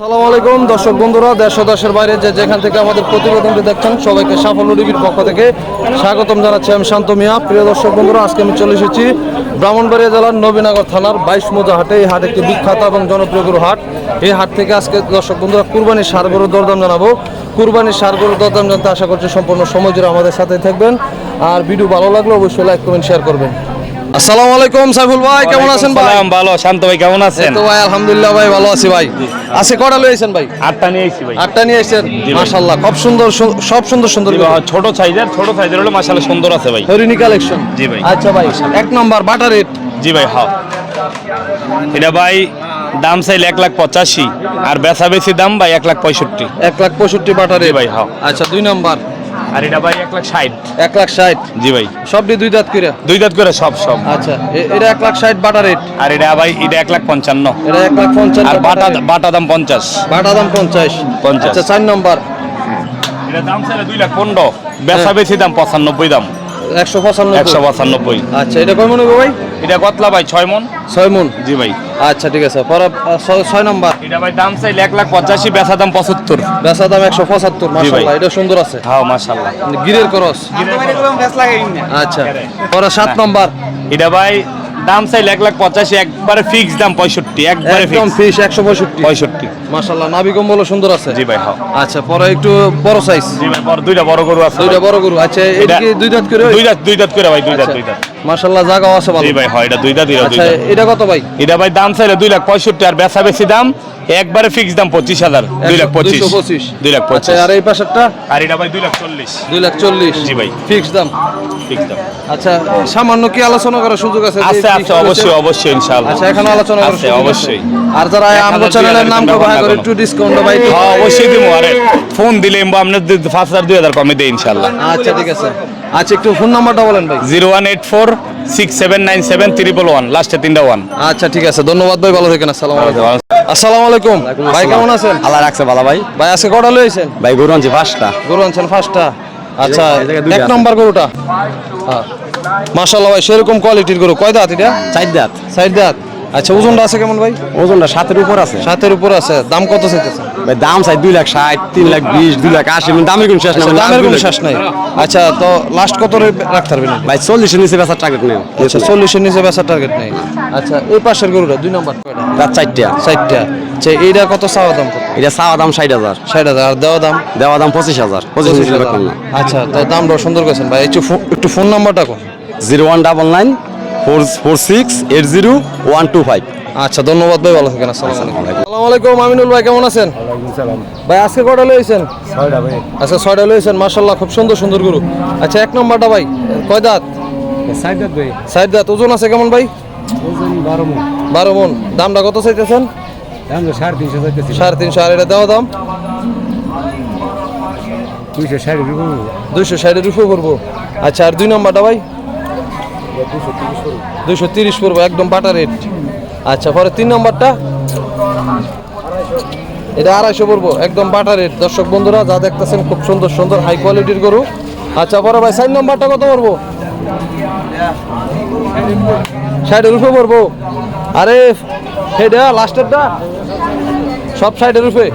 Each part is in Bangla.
আসসালামু আলাইকুম, দর্শক বন্ধুরা, দেশ দেশের বাইরে যে যেখান থেকে আমাদের প্রতিবেদনটি দেখছেন, সবাইকে সাফল্য টিভির পক্ষ থেকে স্বাগতম জানাচ্ছি আমি শান্ত মিয়া। প্রিয় দর্শক বন্ধুরা, আজকে আমি চলে এসেছি ব্রাহ্মণবাড়িয়া জেলার নবীনগর থানার বাইশ মোজা হাটে। এই হাট একটি বিখ্যাত এবং জনপ্রিয় গরু হাট। এই হাট থেকে আজকে, দর্শক বন্ধুরা, কুরবানির সার দরদাম জানাব। কুরবানির সার গরুর দরদাম জানতে আশা করছি সম্পূর্ণ সময় জুড়ে আমাদের সাথে থাকবেন। আর ভিডিও ভালো লাগলে অবশ্যই লাইক, কমেন্ট শেয়ার করবেন। আসসালামু আলাইকুম সাইফুল ভাই কেমন আছেন ভাই? ভালো। শান্ত ভাই কেমন আছেন তো ভাই আলহামদুলিল্লাহ ভাই ভালো আছি ভাই। আছে কটা লইছেন ভাই? আটটা নিয়ে এসেছি ভাই। আটটা নিয়ে এসেছেন ভাই। মাশাল্লাহ খুব সুন্দর সব সুন্দর সুন্দর ছোট সাইজের ছোট সাইজের হলো মাশাআল্লাহ সুন্দর আছে ভাই। হরিণী কালেকশন জি ভাই। আচ্ছা ভাই এক নম্বর বাটার রেট জি ভাই হাও এটা ভাই দাম চাইলে এক লাখ পঁচাশি আর বেচা বেশি দাম ভাই এক লাখ পঁয়ষট্টি। এক লাখ পঁয়ষট্টি বাটার রেট ভাই, হ্যাঁ। আচ্ছা দুই নম্বর। আর এটা ভাই এক লাখ ষাট। এক লাখ ষাট? জি ভাই। সবটি দুই দাঁত করে দুই দাঁত করে সব সব। আচ্ছা এটা এক লাখ ষাট বাটার রেট আর এটা ভাই এটা এক লাখ পঞ্চান্ন। এটা এক লাখ পঞ্চান্ন আর বাটা বাটা দাম পঞ্চাশ। বাটা দাম পঞ্চাশ। পঞ্চাশ। আচ্ছা চার নম্বর। এটা দাম চাইলে দুই লাখ পনেরো। বেচা বেশি দাম পঁচানব্বই দাম। একশো পঁচান্ন একশো পঁচানব্বই। আচ্ছা এটা কয় মনে ভাই? এটা কতলা ভাই ছয় মন? ছয় মন। জি ভাই। আচ্ছা ঠিক আছে। পরে ছয়- নম্বর। এটা ভাই দাম চাইলে এক লাখ পঁচাশি বেচা দাম পঁচাত্তর। বেচা দাম একশো পঁচাত্তর মাসাল্লাহ এটা সুন্দর আছে। হ্যাঁ মাশাল্লাহ গিরের করস। আচ্ছা পরে সাত নম্বর। এটা ভাই দাম চাইলে এক লাখ পঁচাশি একবারে ফিক্স দাম পঁয়ষট্টি একবারে একদম ফিক্স একশো পঁয়ষট্টি। পঁয়ষট্টি। মাসাল্লাহ নাবি কম্বল সুন্দর আছে। জি ভাই হ্যাঁ। আচ্ছা পরে একটু বড় সাইজ জি ভাই দুইটা বড় গরু আছে। দুইটা বড় গরু। আচ্ছা এটা- দুই দাঁত করে দুই দাঁত দুই দাঁত করে ভাই দুই দাঁত দুই দাঁত। মাসাল্লাহ জায়গাও আছে ভালো। ভাই হয় এটা দুই দাঁত এটা আচ্ছা এটা কত ভাই? এটা ভাই দাম চাইলে দুই লাখ পঁয়ষট্টি আর বেচা বেশি দাম একবারে ফিক্স দাম পঁচিশ হাজার দুই লাখ পঁচিশ দুইশো পঁচিশ। দুই লাখ আচ্ছা পঁচিশ। আর এই পাশেরটা? আর এটা ভাই দুই লাখ চল্লিশ। দুই লাখ চল্লিশ। জি ভাই। ফিক্স দাম? ফিক্স দাম। আচ্ছা সামান্য কি আলোচনা করার সুযোগ আছে? আছে অবশ্যই অবশ্যই ইনশাআল্লাহ। আচ্ছা এখানে আলোচনা করার আছে অবশ্যই। আর যারা দুই চ্যানেলের নাম ভাই করে একটু ডিসকাউন্ট ভাই হ্যাঁ অবশ্যই দিব আরে ফোন দিলে হাজার দুই হাজার কমে দেয় ইনশাআল্লাহ। আচ্ছা ঠিক আছে। আচ্ছা একটু ফোন নাম্বারটা বলেন ভাই। Zero one eight four six seven nine seven triple one লাস্টে তিনটা ওয়ান আচ্ছা ঠিক আছে ধন্যবাদ ভাই ভালো থাকেন আসসালামু আলাইকুম। আসসালামু আলাইকুম ভাই কেমন আছেন? আল্লাহ রাখছে ভালো ভাই। ভাই আজকে কটা লইছেন ভাই গরু আনছি পাঁচটা। গরু আনছেন ফার্স্টটা আচ্ছা এক নম্বর গরুটা? হ্যাঁ। মাশাআল্লাহ ভাই সেরকম কোয়ালিটির গরু। কয় দাঁত এটা? চার দাঁত। সাইড দাঁত। আচ্ছা ওজনটা আছে কেমন ভাই? ওজনটা সাতের উপর আছে। সাতের উপর আছে। দাম কত চাইতেছে ভাই দাম চাই দুই লাখ ষাট তিন লাখ বিশ দুই লাখ আশি মানে দামের কোনো শেষ আচ্ছা, নেই দামের কোনো শেষ নাই। আচ্ছা তো লাস্ট কত রাখতে পারবেন? ভাই চল্লিশের নিচে বেচার টার্গেট নেই। আচ্ছা চল্লিশের নিচে বেচার টার্গেট নেই। আচ্ছা এই পাশের গরুটা দুই নম্বর কয়টা? রাত চারটা। সাইডটা আচ্ছা এইটা কত চাওয়া দাম এটা চাওয়া দাম ষাট হাজার। ষাট হাজার আর দেওয়া দাম? দেওয়া দাম পঁচিশ হাজার। পঁচিশ হাজার। আচ্ছা তো দামটা সুন্দর করেছেন ভাই। একটু একটু ফোন নাম্বারটা কোন? Zero one double nine four four six eight zero one two five. আচ্ছা ধন্যবাদ ভাই ভালো থাকেন আসসালামু আলাইকুম। আসসালামু আমিনুল ভাই কেমন আছেন? ভাই আজকে কটা লইছেন? আচ্ছা ছয়টা লইছেন মাশাল্লাহ খুব সুন্দর সুন্দর গরু। আচ্ছা এক নম্বরটা ভাই কয় দাঁত? সাইড দাঁত ওজন আছে কেমন ভাই? বারো মন। দামটা কত চাইতেছেন? সাড়ে তিনশো আর এটা দেওয়া দাম? দুইশো ষাটের উপরে পড়ব। আচ্ছা আর দুই নম্বরটা ভাই? দুইশো তিরিশ পড়ব, একদম বাটা রেট। আচ্ছা পরে তিন নম্বরটা। এটা আড়াইশো পড়ব, একদম বাটা রেট। দর্শক বন্ধুরা, যা দেখতেছেন খুব সুন্দর সুন্দর হাই কোয়ালিটির গরু। আচ্ছা পরে ভাই সাইড নম্বরটা কত পড়ব? ষাটের উপরে পড়ব। আরে হেডা লাস্টেরটা সব সাইডের রূপে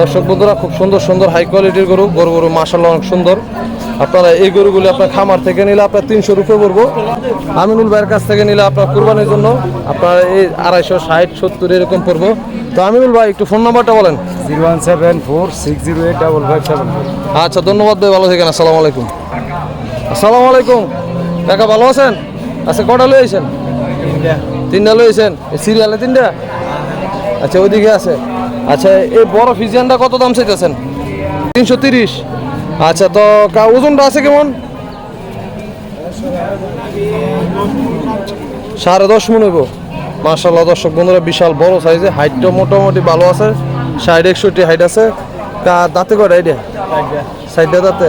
দর্শক বন্ধুরা খুব সুন্দর সুন্দর হাই কোয়ালিটির গরু গরু গরু মাসাল্লাহ অনেক সুন্দর। আপনারা এই গরুগুলি আপনার খামার থেকে নিলে আপনার তিনশো রুপে পড়ব। আমিনুল ভাইয়ের কাছ থেকে নিলে আপনার কোরবানির জন্য আপনার এই আড়াইশো ষাট সত্তর এরকম পড়ব। তো আমিনুল ভাই একটু ফোন নাম্বারটা বলেন। Zero one seven four six zero eight double five seven. আচ্ছা ধন্যবাদ ভাই ভালো থাকেন আসসালামু আলাইকুম। আসসালামু আলাইকুম। কাকা ভালো আছেন? আচ্ছা কটা লইছেন তিনটা। লইছেন সিরিয়ালে তিনটা? আচ্ছা ওইদিকে আছে। আচ্ছা এই বড় ফিজিয়ানটা কত দাম চাইতেছেন? তিনশো তিরিশ। আচ্ছা তো ওজনটা আছে কেমন? সাড়ে দশ মন হইব। মার্শাল্লাহ দর্শক বন্ধুরা বিশাল বড় সাইজে হাইটটা মোটামুটি ভালো আছে সাইড একষট্টি হাইট আছে। কা দাঁতে কয়টা আইডিয়া সাইডটা দাঁতে?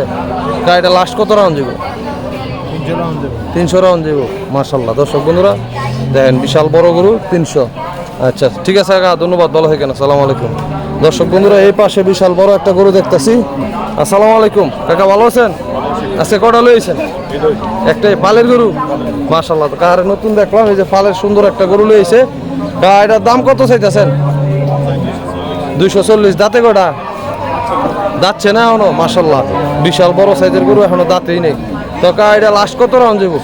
কা এটা লাস্ট কত রাউন্ড যাব তিনশো রাউন্ড যাব মার্শাল্লাহ দর্শক বন্ধুরা দেখেন বিশাল বড় গরু তিনশো। আচ্ছা ঠিক আছে কাকা, ধন্যবাদ, ভালো থাকেন, আসসালামু আলাইকুম। দর্শক বন্ধুরা, এই পাশে বিশাল বড় একটা গরু দেখতেছি। আসসালামু আলাইকুম, কাকা ভালো আছেন? আজকে কটা লইছেন একটাই পালের গরু? মাশাল্লাহ কার নতুন দেখলাম, এই যে পালের সুন্দর একটা গরু লইছে কা এটার দাম কত চাইতেছেন? দুইশো চল্লিশ, দাঁতে কটা? যাচ্ছে না এখনও? মাসাল্লাহ বিশাল বড় সাইজের গরু এখনও দাঁতেই নেই। তো কা এটা লাস্ট কত রাউন্ড যাব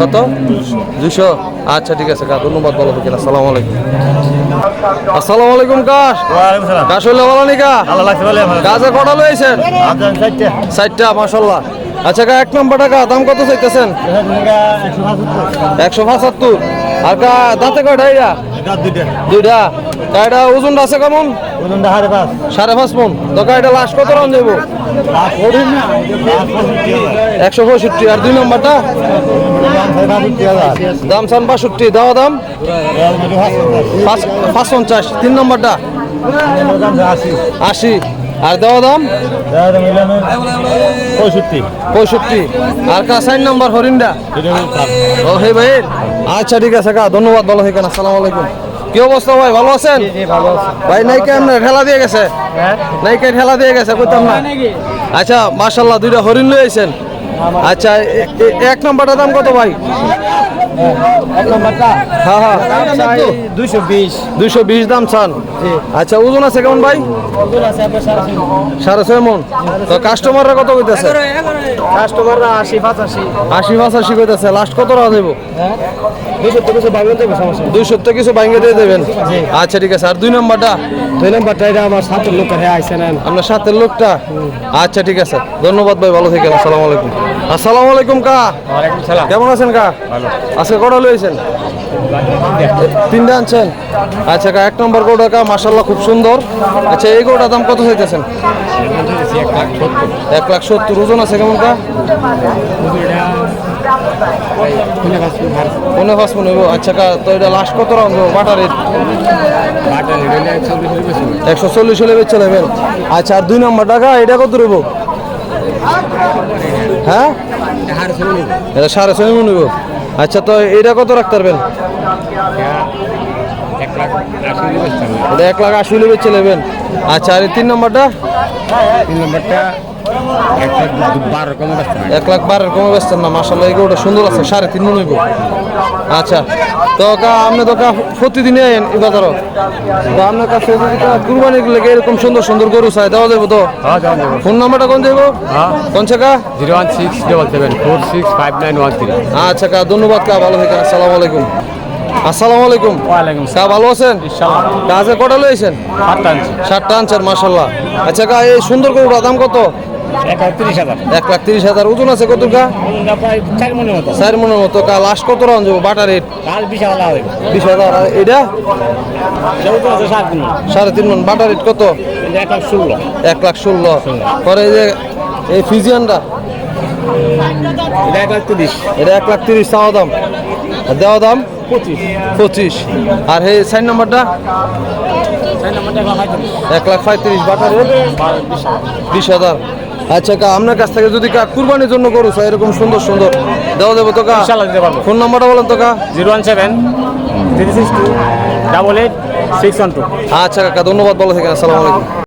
কত? দুশো আচ্ছা ঠিক আছে কা ধন্যবাদ বলো কিনা আসসালামু আলাইকুম। আসসালামু আলাইকুম কাশ। কাশ হইলে বলো নি কা কাজে কটা লইছেন ষাটটা মাসাল্লাহ আচ্ছা কা এক নম্বর টাকা দাম কত চাইতেছেন? একশো পঁচাত্তর। আর কা দাঁতে কয়টা এটা দুইটা। কা এটা ওজনটা আছে কেমন? সাড়ে পাঁচ। মন। তো কা এটা লাস্ট কত রাউন্ড যাব একশো পঁয়ষট্টি। আর দুই নম্বরটা? দাম চান বাষট্টি দেওয়া দাম? পাঁচ পঞ্চাশ তিন নম্বরটা? আশি। আর দেওয়া দাম? পঁয়ষট্টি। পঁয়ষট্টি। আর কা সাইন নাম্বার হরিণটা? ও হে ভাই। আচ্ছা ঠিক আছে কা ধন্যবাদ ভালো থাকেন আসসালামু আলাইকুম। কি অবস্থা ভাই ভালো আছেন? ভাই নাই কেমন ঠেলা দিয়ে গেছে? নাই কে ঠেলা দিয়ে গেছে কইতাম না। আচ্ছা মাশাল্লাহ দুইটা হরিণ লই আইছেন। আচ্ছা এক নম্বরটার দাম কত ভাই? হ্যাঁ হ্যাঁ। বিশ। বিশ দাম চান? আচ্ছা ওজন আছে কেমন ভাই? সাড়ে ছয় মন। তো কাস্টমাররা কত কইতেছে? কাস্টমাররা আশি পঁচাশি। আশি পাঁচাশি কইতেছে। লাস্ট কত টাকা দেবো? দুইশো তো কিছু দিয়ে দেবেন? আচ্ছা ঠিক আছে। আর দুই নম্বরটা? দুই নম্বরটা এটা আমার সাথে লোক হ্যাঁ আইসে আপনার সাথের লোকটা? আচ্ছা ঠিক আছে। ধন্যবাদ ভাই ভালো থাকেন। আসসালামু আলাইকুম। আসসালামু আলাইকুম কা। কেমন আছেন কা? আজকে কটা লইছেন তিনটা আনছেন? আচ্ছা কা এক নম্বর গোটা কা মাসাল্লাহ খুব সুন্দর। আচ্ছা এই গোটার দাম কত চাইতেছেন? এক লাখ সত্তর। ওজন আছে কেমন কা? পনেরো পাঁচ মনে আচ্ছা কা তো এটা লাস্ট কত রাউন্ড বাটার রেট একশো চল্লিশ হলে বেচে নেবেন। আচ্ছা আর দুই নম্বর টাকা এটা কত রইব? হ্যাঁ? এটা সাড়ে ছয় মনে হইব আচ্ছা তো এটা কত রাখতে পারবেন এটা এক লাখ আশি হলে বেচে নেবেন। আচ্ছা আর তিন নম্বরটা? তিন নম্বরটা এক লাখ বারের কমে বেচতেন না মাসাল্লাহ এগুলোটা সুন্দর আছে সাড়ে তিন মনে আচ্ছা তো কা আপনি তো কা আইন এই বাজারও? তো আপনার কাছে যদি কুরবানির লেগে এরকম সুন্দর সুন্দর গরু চাই দেওয়া যাব তো? হ্যাঁ দেবো ফোন নাম্বারটা কোন যাব হ্যাঁ। কোন কা zero one six double seven four six five nine one three. আচ্ছা কা ধন্যবাদ কা ভালো থাকেন আসসালামু আলাইকুম। আসসালামু আলাইকুম। ওয়ালাইকুম কা ভালো আছেন? কাজে কটা লইছেন? সাতটা আনছি। সাতটা আনছেন মাসাল্লাহ আচ্ছা কা এই সুন্দর গরুটার দাম কত? এক লাখ তিরিশ হাজার। ওজন আছে কত চার মনের মতো। চার মনের মতো। কা লাস্ট কত রাউন্ড যাব? Bata rate? বিশ হাজার এটা? সাড়ে তিন মন। বাটা রেট কত? এক লাখ ষোলো। এক লাখ ষোলো। পরে এই যে এই ফিজিয়ানটা? এটা এক লাখ তিরিশ। এটা এক লাখ তিরিশ। চাওয়া দাম? দেওয়া দাম? পঁচিশ। পঁচিশ। আর এই সাইন নাম্বারটা? এক লাখ পঁয়ত্রিশ। এক লাখ পঁয়ত্রিশ। Bata rate? বারো বিশ বিশ হাজার। আচ্ছা কা আপনার কাছ থেকে যদি কা কুরবানির জন্য গরু চাই এরকম সুন্দর সুন্দর দেওয়া দেবো তো কা? ইনশাআল্লাহ দিতে পারব। ফোন নাম্বারটা বলেন তো কা? Zero one seven three six two double eight six one two. আচ্ছা কাকা ধন্যবাদ ভালো থাকেন আসসালামু আলাইকুম।